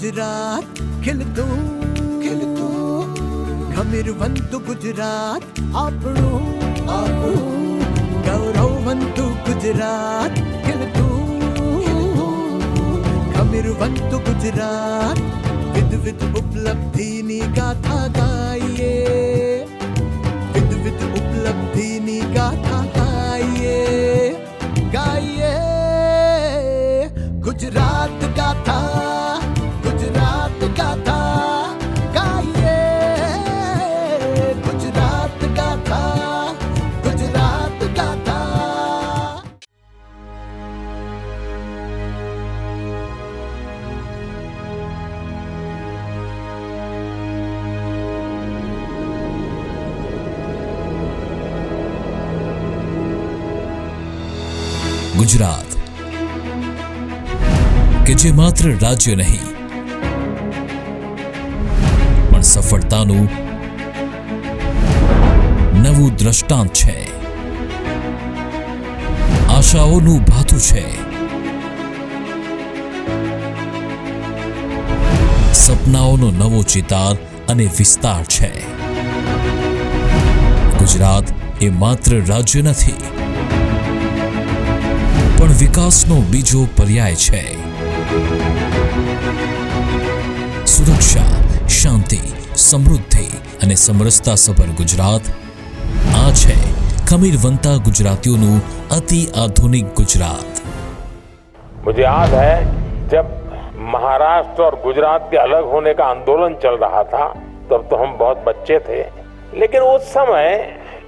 ગૌરવવંતું ગુજરાત ખીલતું ખીલતું ખમીરવંતું ગુજરાત આપણું આપણું ગૌરવવંતું ગુજરાત ખીલતું ખમીરવંતું ગુજરાત વિધ વિધ ઉપલબ્ધિની ગાથા ગાઈએ વિધ વિધ ઉપલબ્ધિની ગાથા ગાઈએ જે માત્ર રાજ્ય નહીં, પણ સફળતાનું નવું દ્રષ્ટાંત છે. આશાઓનું ભાથું છે. સપનાઓનો નવો ચિતાર અને વિસ્તાર છે. ગુજરાત એ માત્ર રાજ્ય નથી, પણ વિકાસનો બીજો પર્યાય છે. સુરક્ષા શાંતિ સમૃદ્ધિ અને સમરસતા સભર ગુજરાત આ છે ખમીરવંતા ગુજરાતીઓનું અતિ આધુનિક ગુજરાત मुझे याद है जब महाराष्ट्र और गुजरात के अलग होने का आंदोलन चल रहा था तब तो हम बहुत बच्चे थे लेकिन उस समय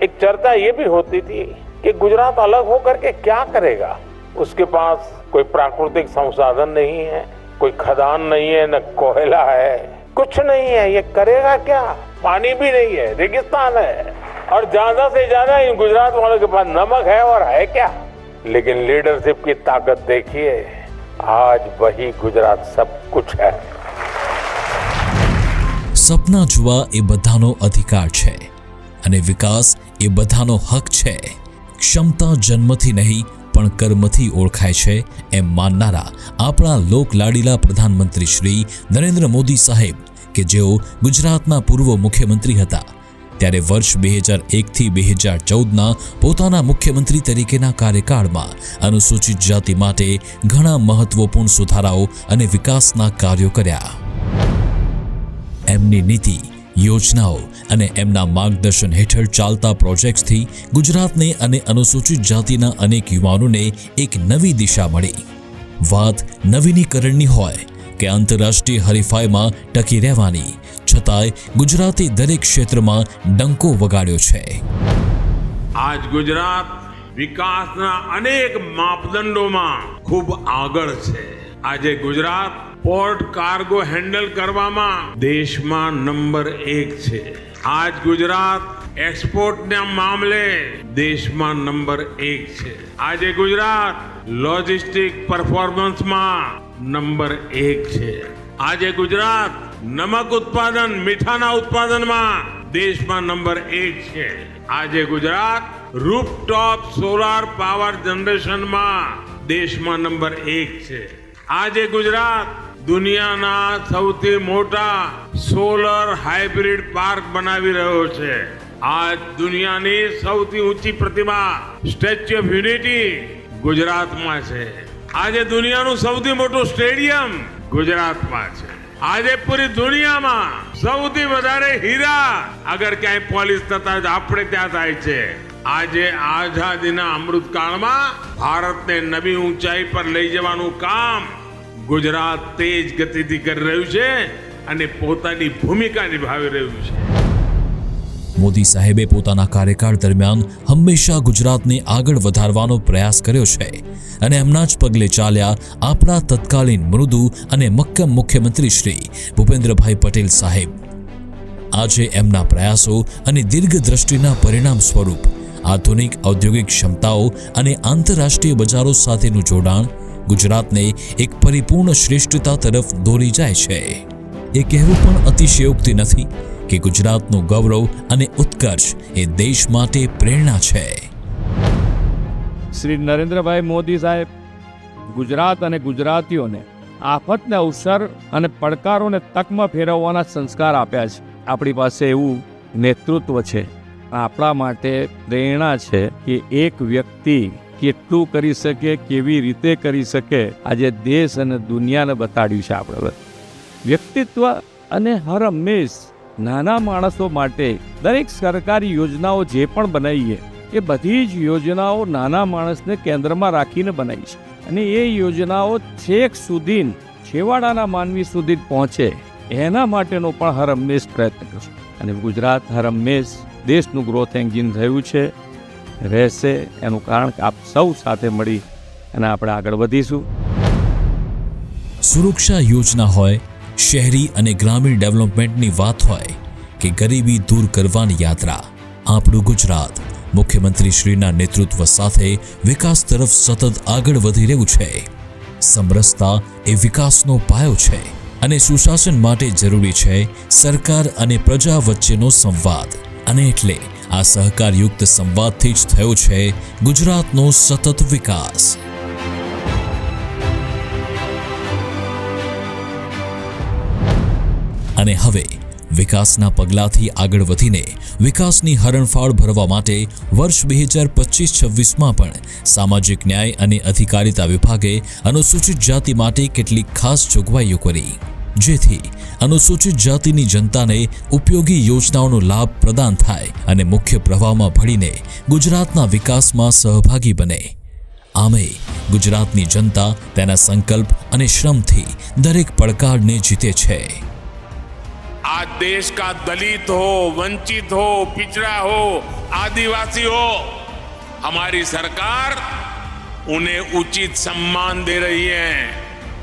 एक चर्चा ये भी होती थी कि गुजरात अलग होकर के क्या करेगा उसके पास कोई प्राकृतिक संसाधन नहीं है कोई खदान नहीं है न कोयला है कुछ नहीं है ये करेगा क्या पानी भी नहीं है रेगिस्तान है और ज्यादा से ज्यादा इन गुजरात वालों के पास नमक है और है क्या लेकिन लीडरशिप की ताकत देखिए आज वही गुजरात सब कुछ है સપના જોવા એ બધાનો અધિકાર છે અને વિકાસ એ બધાનો હક છે ક્ષમતા જન્મથી નહીં પણ કર્મથી ઓળખાય છે એમ માનનારા આપણા લોકલાડીલા પ્રધાનમંત્રી શ્રી નરેન્દ્ર મોદી સાહેબ કે જેઓ ગુજરાતના પૂર્વ મુખ્યમંત્રી હતા. ત્યારે વર્ષ બે હજાર એકથી બે હજાર ચૌદના પોતાના મુખ્યમંત્રી તરીકેના કાર્યકાળમાં અનુસૂચિત જાતિ માટે ઘણા મહત્વપૂર્ણ સુધારાઓ અને વિકાસના કાર્યો કર્યા. એમની નીતિ યોજનાઓ અને એમના માર્ગદર્શન હેઠળ ચાલતા પ્રોજેક્ટ્સથી ગુજરાતને અને અનુસૂચિત જાતિના અનેક યુવાનોને એક નવી દિશા મળી. વાત નવીનીકરણની હોય કે આંતરરાષ્ટ્રીય હરીફાઈમાં ટકી રહેવાની, છતાંય ગુજરાતે દરેક ક્ષેત્રમાં ડંકો વગાડ્યો છે. આજ ગુજરાત વિકાસના અનેક માપદંડોમાં ખૂબ આગળ છે. આજે ગુજરાત પોર્ટ કાર્ગો હેન્ડલ કરવામાં દેશમાં નંબર એક છે આજ ગુજરાત એક્સપોર્ટના મામલે દેશમાં નંબર એક છે આજે ગુજરાત લોજિસ્ટિક પરફોર્મન્સમાં નંબર એક છે આજે ગુજરાત નમક ઉત્પાદન મીઠાના ઉત્પાદનમાં દેશમાં નંબર એક છે આજે ગુજરાત રૂપટોપ સોલાર પાવર જનરેશનમાં દેશમાં નંબર એક છે આજે ગુજરાત દુનિયાના સૌથી મોટા સોલર હાઇબ્રિડ પાર્ક બનાવી રહ્યો છે. આ દુનિયાની સૌથી ઊંચી પ્રતિમા સ્ટેચ્યુ ઓફ યુનિટી ગુજરાતમાં છે. આજે દુનિયાનું સૌથી મોટું સ્ટેડિયમ ગુજરાતમાં છે. આજે પૂરી દુનિયામાં સૌથી વધારે હીરા અગર ક્યાંય પોલીસ થતા આપણે ત્યાં થાય છે. આજે આઝાદીના અમૃતકાળમાં ભારતને નવી ઊંચાઈ પર લઈ જવાનું કામ ગુજરાત તેજ ગતિથી કરી રહ્યું છે અને પોતાની ભૂમિકા નિભાવી રહ્યું છે. મોદી સાહેબે પોતાના કાર્યકાળ દરમિયાન હંમેશા ગુજરાતને આગળ વધારવાનો પ્રયાસ કર્યો છે અને એમના જ પગલે ચાલ્યા આપણા તત્કાલીન મૃદુ અને મક્કમ મુખ્યમંત્રી શ્રી ભૂપેન્દ્રભાઈ પટેલ સાહેબ. આજે એમના પ્રયાસો અને દીર્ઘદ્રષ્ટિના પરિણામ સ્વરૂપ આધુનિક ઔદ્યોગિક ક્ષમતાઓ અને આંતરરાષ્ટ્રીય બજારો સાથેનું જોડાણ ગુજરાતને એક પરિપૂર્ણ શ્રેષ્ઠતા તરફ દોરી જાય છે. એ કહેવું પણ અતિશયોક્તિ નથી કે ગુજરાતનું ગૌરવ અને ઉત્કર્ષ એ દેશ માટે પ્રેરણા છે. શ્રી નરેન્દ્રભાઈ મોદી સાહેબ, ગુજરાત અને ગુજરાતીઓને આફતને અવસર અને પડકારોને તકમાં ફેરવવાના સંસ્કાર આપ્યા છે. આપણી પાસે એવું નેતૃત્વ છે. આપણા માટે પ્રેરણા છે કે એક વ્યક્તિ કેટલું કરી શકે, કેવી રીતે કરી શકે, આજે દેશ અને દુનિયાને બતાડ્યું છે આપણે વ્યક્તિત્વ અને હર હંમેશ નાના માણસો માટે દરેક સરકારી યોજનાઓ જે પણ બનાવીએ, એ બધી જ યોજનાઓ નાના માણસને કેન્દ્રમાં રાખીને બનાવી છે. અને એ યોજનાઓ છેક સુધી છેવાડાના માનવી સુધી પહોંચે, એના માટેનો પણ હર હંમેશ પ્રયત્ન કરશું. અને ગુજરાત હર હંમેશ દેશનું ગ્રોથ એન્જિન થયું છે. રહેશે એનું કારણ કે આપ સૌ સાથે મળી અને આપણે આગળ વધીશું. સુરક્ષા યોજના હોય, શહેરી અને ગ્રામીણ ડેવલપમેન્ટની વાત હોય કે ગરીબી દૂર કરવાની યાત્રા, આપણું ગુજરાત મુખ્યમંત્રી શ્રીના નેતૃત્વ સાથે વિકાસ તરફ સતત આગળ વધી રહ્યું છે. સમરસતા એ વિકાસનો પાયો છે અને સુશાસન માટે જરૂરી છે સરકાર અને પ્રજા વચ્ચેનો સંવાદ. અને એટલે આ સહકારયુક્ત સંવાદથી જ થયો છે ગુજરાતનો સતત વિકાસ. અને હવે વિકાસના પગલાથી આગળ વધીને વિકાસની હરણફાળ ભરવા માટે વર્ષ બે હજાર પચીસ છવ્વીસમાં પણ સામાજિક ન્યાય અને અધિકારિતા વિભાગે અનુસૂચિત જાતિ માટે કેટલીક ખાસ જોગવાઈઓ કરી. જેથી અનુસૂચિત જાતિની જનતાને ઉપયોગી યોજનાઓનો લાભ પ્રદાન થાય અને મુખ્ય પ્રવાહમાં ભળીને ગુજરાતના વિકાસમાં સહભાગી બને આમે ગુજરાતની જનતા તેના સંકલ્પ અને શ્રમથી દરેક પડકારને જીતે છે आज देश का दलित हो वंचित हो पिछड़ा हो आदिवासी हो हमारी सरकार उन्हें उचित सम्मान दे रही है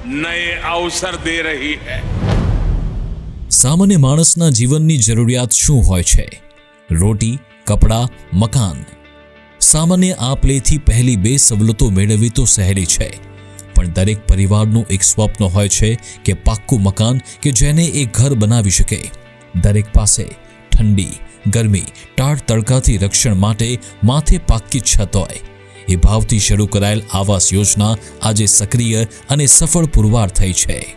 નયે અવસર દે રહી હૈ સામાન્ય માણસના જીવનની જરૂરિયાત શું હોય છે? રોટી, કપડાં, મકાન. સામાન્ય આપલેથી પહેલી બે સવલતો મેળવવી તો સહેલી છે. પણ દરેક પરિવારનું એક સ્વપ્ન હોય છે કે પાક્કું મકાન કે જેને એ ઘર બનાવી શકે. દરેક પાસે ઠંડી, ગરમી ટાળ તડકાથી રક્ષણ માટે માથે પાક્કી છત હોય. ભાવથી શરૂ કરાયેલ આવાસ યોજના આજે સક્રિય અને સફળ પુરવાર થઈ છે.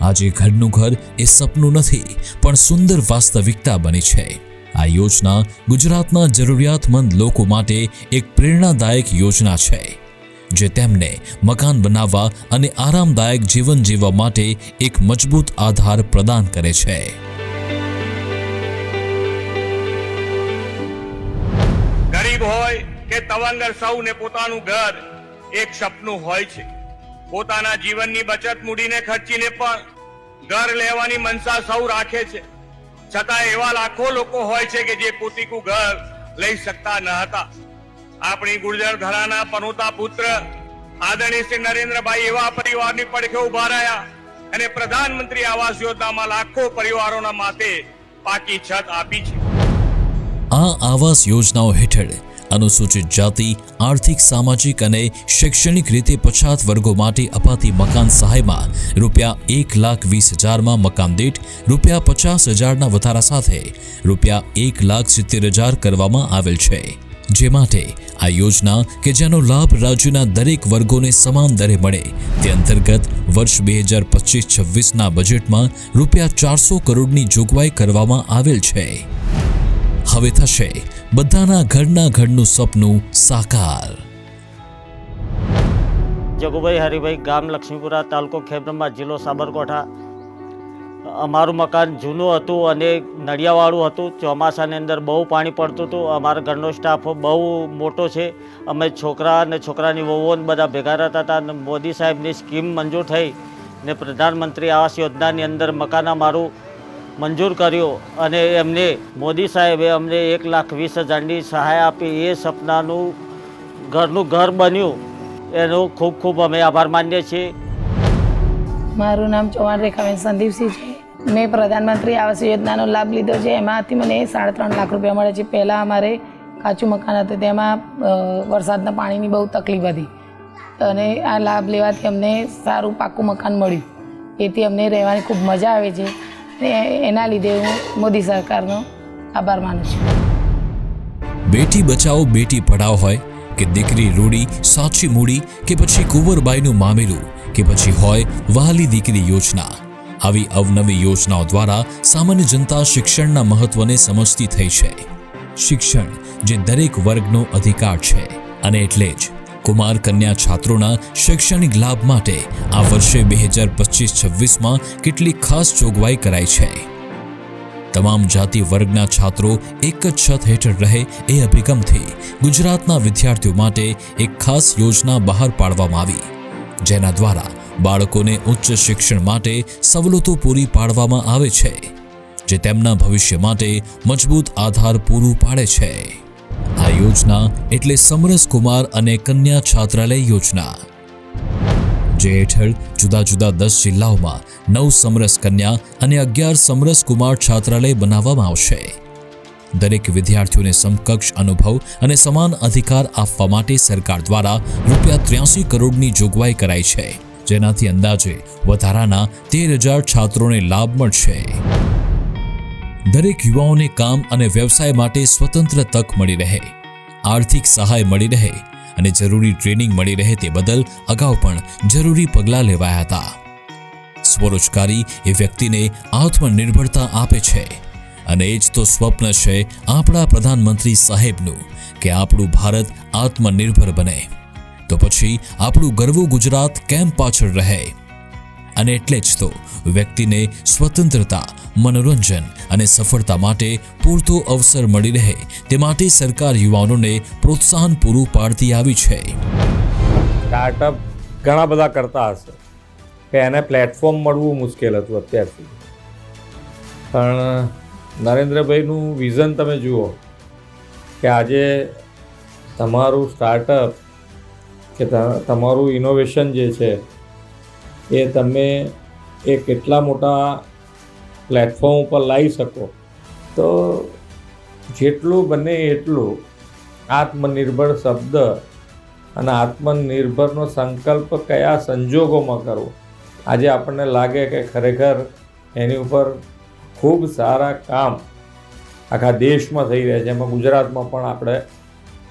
આજે ઘરનું ઘર એ સપનું નથી, પણ સુંદર વાસ્તવિકતા બની છે. આ યોજના ગુજરાતના જરૂરિયાતમંદ લોકો માટે એક પ્રેરણાદાયક યોજના છે, જે તેમને મકાન બનાવવા અને આરામદાયક જીવન જીવવા માટે એક મજબૂત આધાર પ્રદાન કરે છે. કે તવંગર સૌને પોતાનું ઘર એક સપનું હોય છે. પોતાના જીવનની બચત મૂડીને ખર્ચીને પણ ઘર લેવાની મનસા સૌ રાખે છે. છતાં એવા લાખો લોકો હોય છે કે જે પોતીકું ઘર લઈ શકતા ન હતા. આપણી ગુર્જર ઘરાના પનોતા પુત્ર આદરણીય શ્રી નરેન્દ્રભાઈ એવા પરિવારની પડખે ઊભા રહ્યા અને પ્રધાનમંત્રી આવાસ યોજનામાં લાખો પરિવારોના માથે પાકી છત આપી છે. આ આવાસ યોજનાઓ હેઠળ અનુસૂચિત જાતિ, આર્થિક, સામાજિક અને શૈક્ષણિક રીતે પછાત વર્ગો માટે અપાતી મકાન સહાયમાં રૂપિયા એક લાખ વીસ હજારમાં મકાન દીઠ રૂપિયા પચાસ હજારના વધારા સાથે રૂપિયા એક લાખ સિત્તેર હજાર કરવામાં આવેલ છે. જે માટે આ યોજના કે જેનો લાભ રાજ્યના દરેક વર્ગોને સમાન દરે મળે, તે અંતર્ગત વર્ષ બે હજાર પચીસ છવ્વીસના બજેટમાં રૂપિયા ચારસો કરોડની જોગવાઈ કરવામાં આવેલ છે. હવે થશે બધાના ઘરના ઘરનું સપનું સાકાર. જગુભાઈ હરિભાઈ, ગામ લક્ષ્મીપુરા તાલુકો ખેબ્રમા, જિલ્લો સાબરકોઠા. અમારું મકાન જૂનું હતું અને નળિયાવાળું હતું. ચોમાસાની અંદર બહુ પાણી પડતું હતું. અમારા ઘરનો સ્ટાફ બહુ મોટો છે. અમે છોકરા અને છોકરાની વહુઓને બધા ભેગા રહેતા હતા અને મોદી સાહેબની સ્કીમ મંજૂર થઈ ને પ્રધાનમંત્રી આવાસ યોજનાની અંદર મકાન અમારું મંજૂર કર્યો અને એમને મોદી સાહેબે અમને એક લાખ વીસ હજારની સહાય આપી એ સપનાનું ઘરનું ઘર બન્યું. એનો ખૂબ ખૂબ અમે આભાર માનીએ છીએ. મારું નામ ચૌહાણ રેખાબેન સંદીપસિંહ છે. મેં પ્રધાનમંત્રી આવાસ યોજનાનો લાભ લીધો છે. એમાંથી મને સાડા ત્રણ લાખ રૂપિયા મળે છે. પહેલાં અમારે કાચું મકાન હતું. તેમાં વરસાદના પાણીની બહુ તકલીફ હતી. અને આ લાભ લેવાથી અમને સારું પાક્કું મકાન મળ્યું. એથી અમને રહેવાની ખૂબ મજા આવે છે. અને એના લીધે હું મોદી સરકારનો આભાર માનું છું. બેટી બચાવો, બેટી પઢાઓ હોય કે દીકરી રૂડી, સાચી મૂડી કે પછી કુંવરબાઈનું મામેલું કે પછી હોય વહાલી દીકરી યોજના. આવી અવનવી યોજનાઓ દ્વારા સામાન્ય જનતા શિક્ષણના મહત્વને સમજતી થઈ છે. શિક્ષણ જે દરેક વર્ગનો અધિકાર છે અને એટલે જ કુમાર કન્યા છાત્રોના શૈક્ષણિક લાભ માટે આ વર્ષે બે હજાર પચીસ છવ્વીસમાં કેટલીક ખાસ જોગવાઈ કરાઈ છે. તમામ જાતિ વર્ગના છાત્રો એક જ છત હેઠળ રહે એ અભિગમથી ગુજરાતના વિદ્યાર્થીઓ માટે એક ખાસ યોજના બહાર પાડવામાં આવી, જેના દ્વારા બાળકોને ઉચ્ચ શિક્ષણ માટે સવલતો પૂરી પાડવામાં આવે છે, જે તેમના ભવિષ્ય માટે મજબૂત આધાર પૂરું પાડે છે. આ યોજના એટલે સમરસ કુમાર અને કન્યા છાત્રાલય યોજના. જે હેઠળ જુદા જુદા દસ જિલ્લાઓમાં નવ સમરસ કન્યા અને અગિયાર સમરસ કુમાર છાત્રાલય બનાવવામાં આવશે. દરેક વિદ્યાર્થીઓને સમકક્ષ અનુભવ અને સમાન અધિકાર આપવા માટે સરકાર દ્વારા રૂપિયા ત્ર્યાસી કરોડની જોગવાઈ કરાઈ છે. જેનાથી અંદાજે વધારાના તેર હજાર છાત્રોને લાભ મળશે. દરેક યુવાઓને કામ અને વ્યવસાય માટે સ્વતંત્ર તક મળી રહે, આર્થિક સહાય મળી રહે અને જરૂરી ટ્રેનિંગ મળી રહે તે બદલ અગાઉ પણ જરૂરી પગલાં લેવાયા હતા. સ્વરોજગારી એ વ્યક્તિને આત્મનિર્ભરતા આપે છે અને એ જ તો સ્વપ્ન છે આપણા પ્રધાનમંત્રી સાહેબનું કે આપણું ભારત આત્મનિર્ભર બને. તો પછી આપણું ગર્વું ગુજરાત કેમ પાછળ રહે? અને એટલે જ તો વ્યક્તિને સ્વતંત્રતા, મનોરંજન અને સફળતા માટે પૂરતો અવસર મળી રહે તે માટે સરકાર યુવાનોને પ્રોત્સાહન પૂરું પાડતી આવી છે. સ્ટાર્ટઅપ ઘણા બધા કરતા હશે. કે એને પ્લેટફોર્મ મળવું મુશ્કેલ હતું અત્યાર સુધી. પણ નરેન્દ્રભાઈનું વિઝન તમે જુઓ કે આજે તમારું સ્ટાર્ટઅપ કે તમારું ઇનોવેશન જે છે એ તમે એ કેટલા મોટા પ્લેટફોર્મ ઉપર લાવી શકો. તો જેટલું બને એટલું આત્મનિર્ભર શબ્દ અને આત્મનિર્ભરનો સંકલ્પ કયા સંજોગોમાં કરવો? આજે આપણને લાગે કે ખરેખર એની ઉપર ખૂબ સારા કામ આખા દેશમાં થઈ રહ્યા છે એમાં ગુજરાતમાં પણ આપણે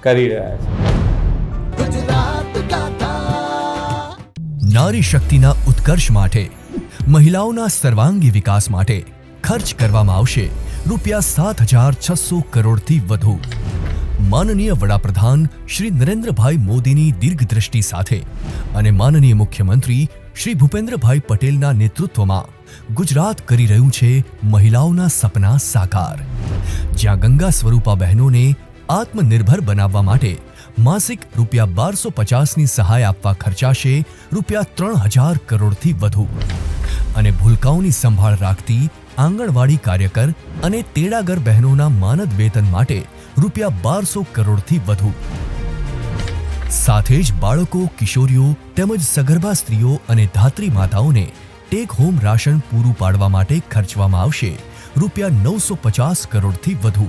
કરી રહ્યા છીએ નારી શક્તિના ઉત્કર્ષ માટે, મહિલાઓના સર્વાંગી વિકાસ માટે ખર્ચ કરવામાં આવશે. રૂપિયા સાત હજાર છસો કરોડથી વધુ. માનનીય વડાપ્રધાન શ્રી નરેન્દ્રભાઈ મોદીની દીર્ઘદ્રષ્ટિ સાથે અને માનનીય મુખ્યમંત્રી શ્રી ભૂપેન્દ્રભાઈ પટેલના નેતૃત્વમાં ગુજરાત કરી રહ્યું છે મહિલાઓના સપના સાકાર. જ્યાં ગંગા સ્વરૂપા બહેનોને આત્મનિર્ભર બનાવવા માટે માસિક રૂપિયા બારસો પચાસની સહાય આપવા ખર્ચાશે રૂપિયા ત્રણ હજાર કરોડથી વધુ. અને ભૂલકાઓની સંભાળ રાખતી આંગણવાડી કાર્યકર અને તેડાગર બહેનોના માનદ વેતન માટે રૂપિયા બારસો કરોડથી વધુ. સાથે જ બાળકો, કિશોરીઓ તેમજ સગર્ભા સ્ત્રીઓ અને ધાત્રી માતાઓને ટેક હોમ રાશન પૂરું પાડવા માટે ખર્ચવામાં આવશે રૂપિયા નવસો પચાસ કરોડથી વધુ.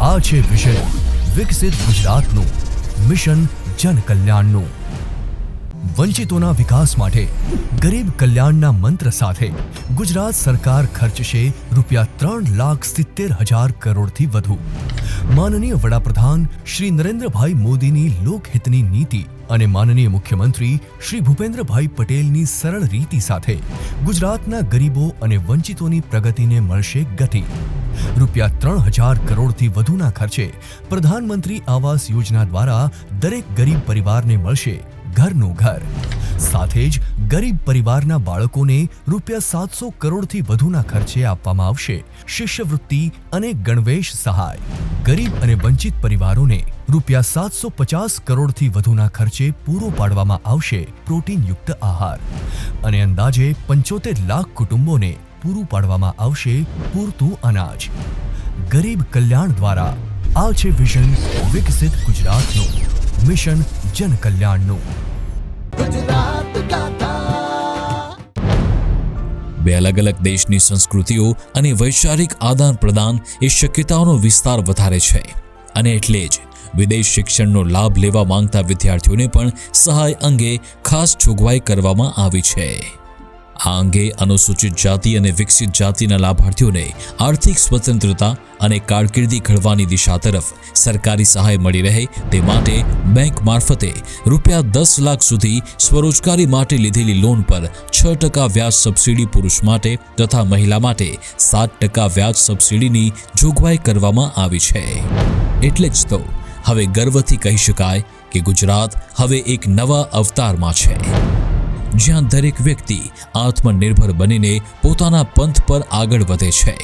આ છે વિષન વિકસિત ગુજરાતનું, મિશન જન કલ્યાણનું વંચિતોના વિકાસ માટે, ગરીબ કલ્યાણના મંત્ર સાથે, ગુજરાત સરકાર ખર્ચશે રૂપિયા ત્રણ લાખ સિત્તેર હજાર કરોડથી વધુ. માનનીય વડાપ્રધાન શ્રી નરેન્દ્રભાઈ મોદીની લોકહિતની નીતિ અને માનનીય મુખ્યમંત્રી શ્રી ભૂપેન્દ્રભાઈ પટેલની સરળ રીતિ સાથે, ગુજરાતના ગરીબો અને વંચિતોની પ્રગતિને મળશે ગતિ. રૂપિયા ત્રણ હજાર કરોડથી વધુના ખર્ચે પ્રધાનમંત્રી આવાસ યોજના દ્વારા દરેક ગરીબ પરિવારને મળશે ઘરનું ઘર. સાથે જ ગરીબ પરિવારના બાળકોને રૂપિયા સાતસો કરોડથી વધુના ખર્ચે આપવામાં આવશે શિષ્યવૃત્તિ અને ગણવેશ સહાય. ગરીબ અને વંચિત પરિવારોને રૂપિયા સાતસો પચાસ કરોડથી વધુના ખર્ચે પૂરો પાડવામાં આવશે પ્રોટીનયુક્ત આહાર. અને અંદાજે પંચોતેર લાખ કુટુંબોને પૂરું પાડવામાં આવશે પૂરતું અનાજ. ગરીબ કલ્યાણ દ્વારા આ છે વિઝન વિકસિત ગુજરાતનું. મિશન જન કલ્યાણનું બે અલગ અલગ દેશની સંસ્કૃતિઓ અને વૈચારિક આદાન પ્રદાન એ શક્યતાઓનો વિસ્તાર વધારે છે. અને એટલે જ વિદેશ શિક્ષણનો લાભ લેવા માંગતા વિદ્યાર્થીઓને પણ સહાય અંગે ખાસ જોગવાઈ કરવામાં આવી છે. આ અંગે અનુસૂચિત જાતિ અને વિકસિત જાતિના લાભાર્થીઓને આર્થિક સ્વતંત્રતા અને કારકિર્દી ઘડવાની દિશા તરફ સરકારી સહાય મળી રહે તે માટે બેંક મારફતે રૂપિયા દસ લાખ સુધી સ્વરોજગારી માટે લીધેલી લોન પર છ ટકા વ્યાજ સબસિડી પુરુષ માટે તથા મહિલા માટે સાત ટકા વ્યાજ સબસિડીની જોગવાઈ કરવામાં આવી છે. એટલે જ તો હવે ગર્વથી કહી શકાય કે ગુજરાત હવે એક નવા અવતારમાં છે. જ્યાં દરેક વ્યક્તિ આત્મનિર્ભર બનીને પોતાના પંથ પર આગળ વધે છે.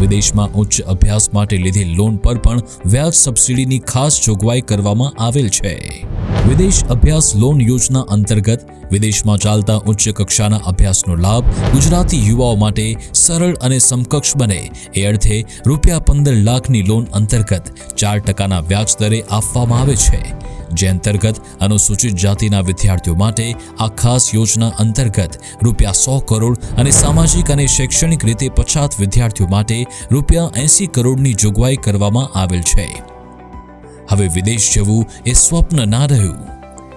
વિદેશમાં ઉચ્ચ અભ્યાસ માટે લીધેલ લોન પર પણ વ્યાજ સબસિડીની ખાસ જોગવાઈ કરવામાં આવેલ છે. વિદેશ અભ્યાસ લોન યોજના અંતર્ગત વિદેશમાં ચાલતા ઉચ્ચ કક્ષાના અભ્યાસનો લાભ ગુજરાતી યુવાઓ માટે સરળ અને સમકક્ષ બને. એ અર્થે રૂપિયા પંદર લાખની લોન અંતર્ગત ચાર ટકાના વ્યાજ દરે આપવામાં આવે છે. જે અંતર્ગત અનુસૂચિત જાતિના વિદ્યાર્થીઓ માટે આ ખાસ યોજના અંતર્ગત રૂપિયા સો કરોડ અને સામાજિક અને શૈક્ષણિક રીતે પછાત વિદ્યાર્થીઓ માટે રૂપિયા એંસી કરોડની જોગવાઈ કરવામાં આવેલ છે. હવે વિદેશ જવું એ સ્વપ્ન ના રહ્યું.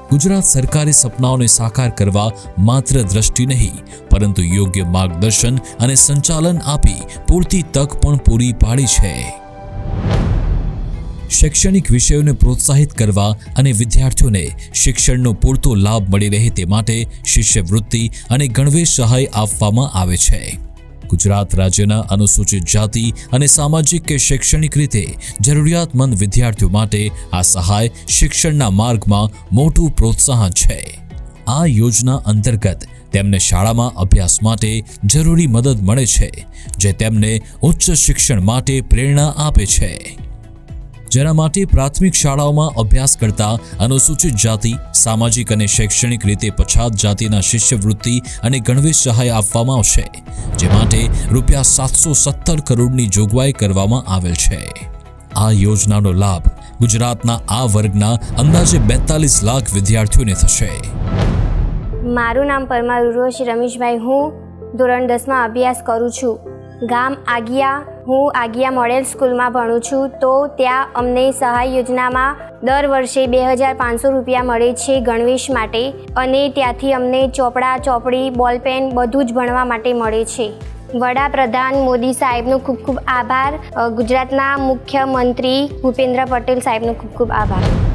ગુજરાત સરકારે સપનાઓને સાકાર કરવા માત્ર દ્રષ્ટિ નહીં, પરંતુ યોગ્ય માર્ગદર્શન અને સંચાલન આપી પૂરતી તક પણ પૂરી પાડી છે. શૈક્ષણિક વિષયોને પ્રોત્સાહિત કરવા અને વિદ્યાર્થીઓને શિક્ષણનો પૂરતો લાભ મળી રહે તે માટે શિષ્યવૃત્તિ અને ગણવેશ સહાય આપવામાં આવે છે. ગુજરાત રાજ્યના અનુસૂચિત જાતિ અને સામાજિક કે શૈક્ષણિક રીતે જરૂરિયાતમંદ વિદ્યાર્થીઓ માટે આ સહાય શિક્ષણના માર્ગમાં મોટું પ્રોત્સાહન છે. આ યોજના અંતર્ગત તેમને શાળામાં અભ્યાસ માટે જરૂરી મદદ મળે છે, જે તેમને ઉચ્ચ શિક્ષણ માટે પ્રેરણા આપે છે. જેના માટે પ્રાથમિક શાળાઓમાં અભ્યાસ કરતા અનુસૂચિત જાતિ, સામાજિક અને શૈક્ષણિક રીતે પછાત જાતિના શિષ્યવૃત્તિ અને ગણવેશ સહાય આપવામાં આવશે, જે માટે રૂપિયા સાતસો સત્તર કરોડની જોગવાઈ કરવામાં આવેલ છે. આ યોજનાનો લાભ ગુજરાતના આ વર્ગના અંદાજે બેતાલીસ લાખ વિદ્યાર્થીઓને થશે. મારું નામ પરમાર ઉર્વશી રમેશભાઈ. હું ધોરણ દસમાં અભ્યાસ કરું છું. ગામ આગિયા. હું આગિયા મોડેલ સ્કૂલમાં ભણું છું, તો ત્યાં અમને સહાય યોજનામાં દર વર્ષે બે હજાર પાંચસો રૂપિયા મળે છે ગણવેશ માટે અને ત્યાંથી અમને ચોપડા, ચોપડી બોલપેન બધું જ ભણવા માટે મળે છે. વડાપ્રધાન મોદી સાહેબનો ખૂબ ખૂબ આભાર. ગુજરાતના મુખ્યમંત્રી ભૂપેન્દ્ર પટેલ સાહેબનો ખૂબ ખૂબ આભાર.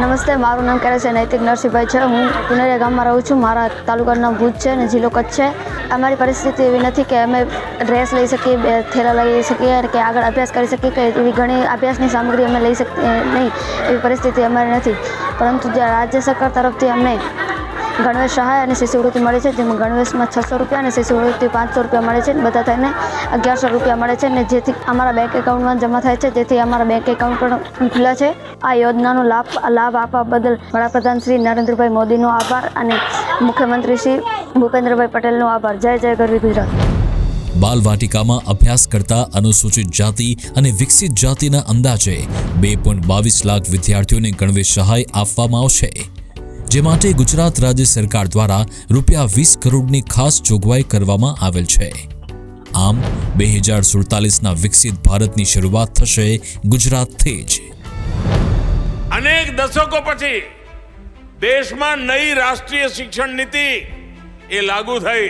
નમસ્તે, મારું નામ છે નૈતિક નરસિંહભાઈ છે. હું પુનરિયા ગામમાં રહું છું. મારા તાલુકાનું નામ ભુજ છે અને જિલ્લો કચ્છ છે. અમારી પરિસ્થિતિ એવી નથી કે અમે ડ્રેસ લઈ શકીએ, બે થેલા લઈ શકીએ અને કે આગળ અભ્યાસ કરી શકીએ કે એવી ઘણી અભ્યાસની સામગ્રી અમે લઈ શકીએ નહીં. એવી પરિસ્થિતિ અમારી નથી. પરંતુ જે રાજ્ય સરકાર તરફથી અમને ગણવેશ સહાય અને શિષ્યવૃત્તિ મળે છે, જેમાં ગણવેશમાં છસો રૂપિયા અને શિષ્યવૃત્તિ પાંચસો રૂપિયા મળે છે. બધા થઈને અગિયારસો રૂપિયા મળે છે અને જેથી અમારા બેંક એકાઉન્ટમાં જમા થાય છે. જેથી અમારા બેંક એકાઉન્ટ પણ ખુલ્લા છે. આ યોજનાનો લાભ લાભ આપવા બદલ વડાપ્રધાન શ્રી નરેન્દ્રભાઈ મોદીનો આભાર અને મુખ્યમંત્રી શ્રી ભૂપેન્દ્રભાઈ પટેલનો આભાર. જય જય ગરવી ગુજરાત. બાલવાટિકામાં અભ્યાસ કરતા અનુસૂચિત જાતિ અને વિકસિત જાતિના અંદાજે બે પોઈન્ટ બાવીસ લાખ વિદ્યાર્થીઓને ગણવેશ સહાય આપવામાં આવશે. જે માટે ગુજરાત રાજ્ય સરકાર દ્વારા રૂપિયા વીસ કરોડની ખાસ જોગવાઈ કરવામાં આવેલ છે. આમ, બે હજાર સુડતાલીસના વિકસિત ભારતની શરૂઆત થશે ગુજરાતથી જ. અનેક દશકો પછી દેશમાં નઈ રાષ્ટ્રીય શિક્ષણ નીતિ એ લાગુ થઈ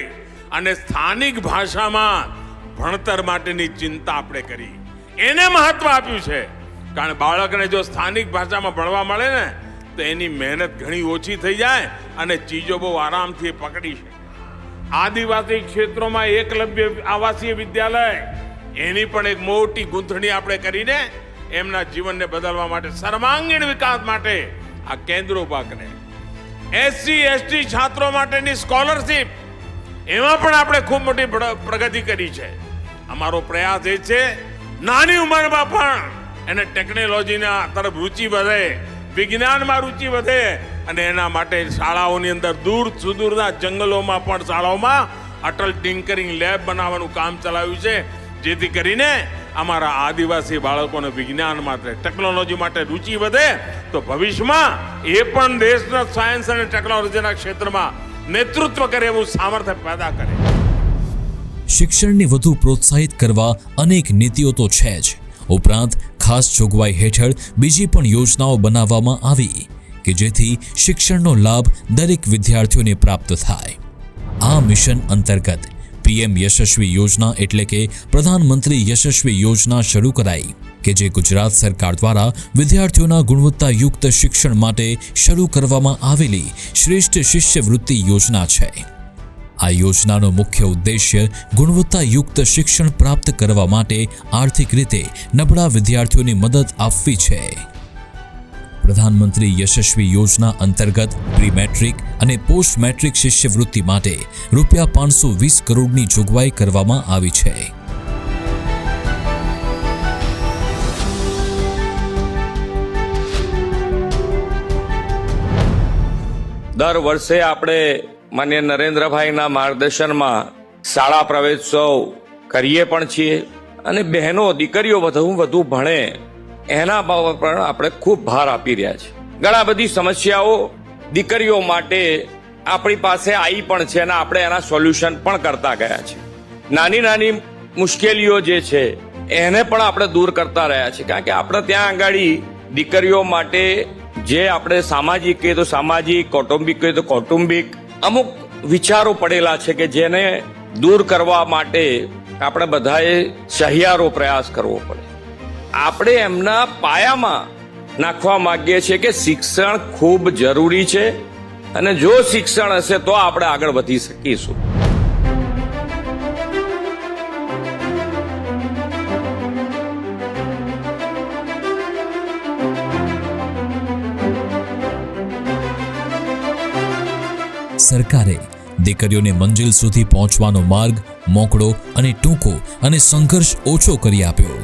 અને સ્થાનિક ભાષામાં ભણતર માટેની ચિંતા આપણે કરી. એને મહત્વ આપ્યું છે. કારણ બાળકને જો સ્થાનિક ભાષામાં ભણવા મળે ને તો એની મહેનત ઘણી ઓછી થઈ જાય અને ચીજો બહુ આરામથી પકડી શકે. આદિવાસી ક્ષેત્રોમાં એકલવ્ય આવાસીય વિદ્યાલય, એની પણ એક મોટી ગૂંથણી આપણે કરીને એમના જીવનને બદલવા માટે સર્વાંગીણ વિકાસ માટે આ કેન્દ્રો પાકને. એસસી એસટી છાત્રો માટેની સ્કોલરશીપ એમાં પણ આપણે ખૂબ મોટી પ્રગતિ કરી છે. અમારો પ્રયાસ એ છે, નાની ઉંમરમાં પણ એને ટેકનોલોજીના તરફ રુચિ વધે વિજ્ઞાનમાં રુચિ વધે અને એના માટે શાળાઓની અંદર દૂર સુદૂરના જંગલોમાં પણ શાળાઓમાં અટલ ટિંકરિંગ લેબ બનાવવાનું કામ ચલાવ્યું છે. જેથી કરીને અમારા આદિવાસી બાળકોને વિજ્ઞાન માટે, ટેકનોલોજી માટે રુચિ વધે તો ભવિષ્યમાં એ પણ દેશના સાયન્સ અને ટેકનોલોજીના ક્ષેત્રમાં નેતૃત્વ કરે એવું સામર્થ્ય પેદા કરે. શિક્ષણને વધુ પ્રોત્સાહિત કરવા અનેક નીતિઓ તો છે જ. ઉપરાંત ખાસ જોગવાઈ હેઠળ બીજી પણ યોજનાઓ બનાવવામાં આવી કે જેથી શિક્ષણનો લાભ દરેક વિદ્યાર્થીઓને પ્રાપ્ત થાય. આ મિશન અંતર્ગત પીએમ યશસ્વી યોજના એટલે કે પ્રધાનમંત્રી યશસ્વી યોજના શરૂ કરાઈ કે જે ગુજરાત સરકાર દ્વારા વિદ્યાર્થીઓના ગુણવત્તાયુક્ત શિક્ષણ માટે શરૂ કરવામાં આવેલી શ્રેષ્ઠ શિષ્યવૃત્તિ યોજના છે. આ યોજનાનો મુખ્ય ઉદ્દેશ્ય ગુણવત્તાયુક્ત શિક્ષણ પ્રાપ્ત કરવા માટે આર્થિક રીતે નબળા વિદ્યાર્થીઓની મદદ આપવી છે. પ્રધાનમંત્રી યશસ્વી યોજના અંતર્ગત પ્રી મેટ્રિક અને પોસ્ટ મેટ્રિક શિષ્યવૃત્તિ માટે રૂપિયા પાંચસો વીસ કરોડની જોગવાઈ કરવામાં આવી છે. દર વર્ષે આપણે માન્ય નરેન્દ્રભાઈના માર્ગદર્શનમાં શાળા પ્રવેશોત્સવ કરીએ પણ છીએ અને બહેનો, દીકરીઓ વધુ વધુ ભણે એના બાબત પણ આપણે ખૂબ ભાર આપી રહ્યા છીએ. ઘણા બધી સમસ્યાઓ દીકરીઓ માટે આપણી પાસે આવી પણ છે અને આપણે એના સોલ્યુશન પણ કરતા ગયા છે નાની નાની મુશ્કેલીઓ જે છે, એને પણ આપણે દૂર કરતા રહ્યા છીએ. કારણ કે આપણે ત્યાં આગાડી દીકરીઓ માટે જે આપણે સામાજિક કહીએ તો સામાજિક, કૌટુંબિક કહીએ તો કૌટુંબિક અમુક વિચારો પડેલા છે કે જેને દૂર કરવા માટે આપણે બધાએ સહિયારો પ્રયાસ કરવો પડે. આપણે એમના પાયામાં નાખવા માંગીએ છીએ કે શિક્ષણ ખૂબ જરૂરી છે અને જો શિક્ષણ હશે તો આપણે આગળ વધી શકીશું. સરકારે દીકરીઓને મંજિલ સુધી પહોંચવાનો માર્ગ, મોકળો અને ટૂંકો અને સંઘર્ષ ઓછો કરી આપ્યો.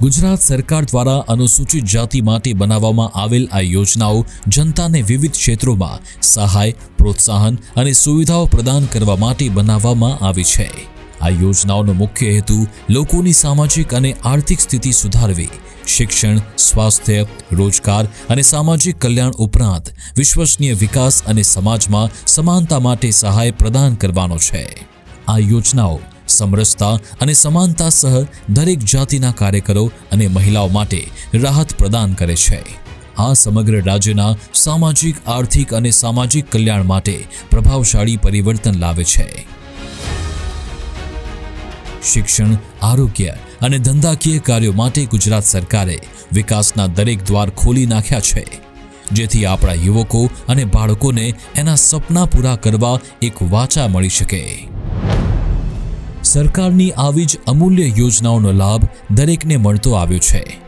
ગુજરાત સરકાર દ્વારા અનુસૂચિત જાતિ માટે બનાવવામાં આવેલ આ યોજનાઓ જનતાને વિવિધ ક્ષેત્રોમાં સહાય, પ્રોત્સાહન અને સુવિધાઓ પ્રદાન કરવા માટે બનાવવામાં આવી છે. આ યોજનાઓનો મુખ્ય હેતુ લોકોની સામાજિક અને આર્થિક સ્થિતિ સુધારવી, શિક્ષણ, સ્વાસ્થ્ય, રોજગાર અને સામાજિક કલ્યાણ ઉપરાંત વિશ્વસનીય વિકાસ અને સમાજમાં સમાનતા માટે સહાય પ્રદાન કરવાનો છે. આ યોજનાઓ સમરસતા અને સમાનતા સહ દરેક જાતિના કાર્યકરો અને મહિલાઓ માટે રાહત પ્રદાન કરે છે. આ સમગ્ર રાજ્યના સામાજિક, આર્થિક અને સામાજિક કલ્યાણ માટે પ્રભાવશાળી પરિવર્તન લાવે છે. શિક્ષણ, આરોગ્ય અને ધંધાકીય કાર્યો માટે ગુજરાત સરકારે વિકાસના દરેક દ્વાર ખોલી નાખ્યા છે. જેથી આપણા યુવકો અને બાળકોને એના સપના પૂરા કરવા એક વાચા મળી શકે. સરકારની આવી જ અમૂલ્ય યોજનાઓનો લાભ દરેકને મળતો આવ્યો છે.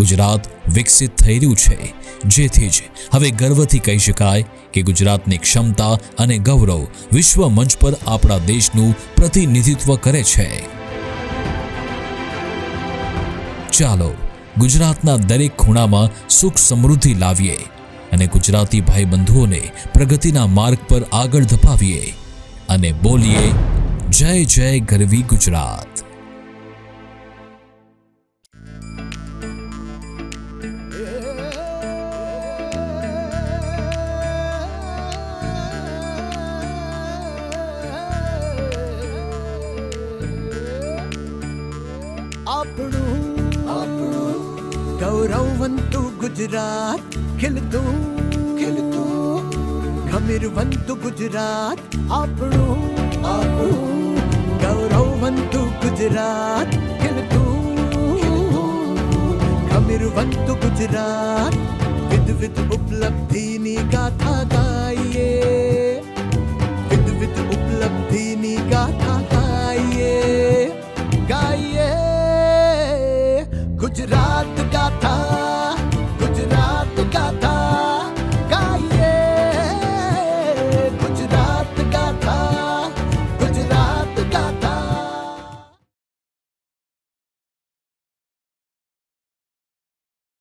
ગુજરાત વિકસિત થઈ રહ્યું છે. જેથી જ હવે ગર્વથી કહી શકાય કે ગુજરાતની ક્ષમતા અને ગૌરવ વિશ્વ મંચ પર આપણા દેશનું પ્રતિનિધિત્વ કરે છે. ચાલો ગુજરાતના દરેક ખૂણામાં સુખ સમૃદ્ધિ લાવીએ અને ગુજરાતી ભાઈ બંધુઓને પ્રગતિના માર્ગ પર આગળ ધપાવીએ અને બોલીએ, જય જય ગરવી ગુજરાત. गौरवंतु गुजरात खिल तू खिल तू ખમીરવંતુ ગુજરાત આપણું આપણું ગૌરવંતુ ગુજરાત ખીલતું ખમીરવંતુ ગુજરાત વિધવિધ ઉપલબ્ધિની ગાથા ગાઈએ વિધવિધ ઉપલબ્ધિ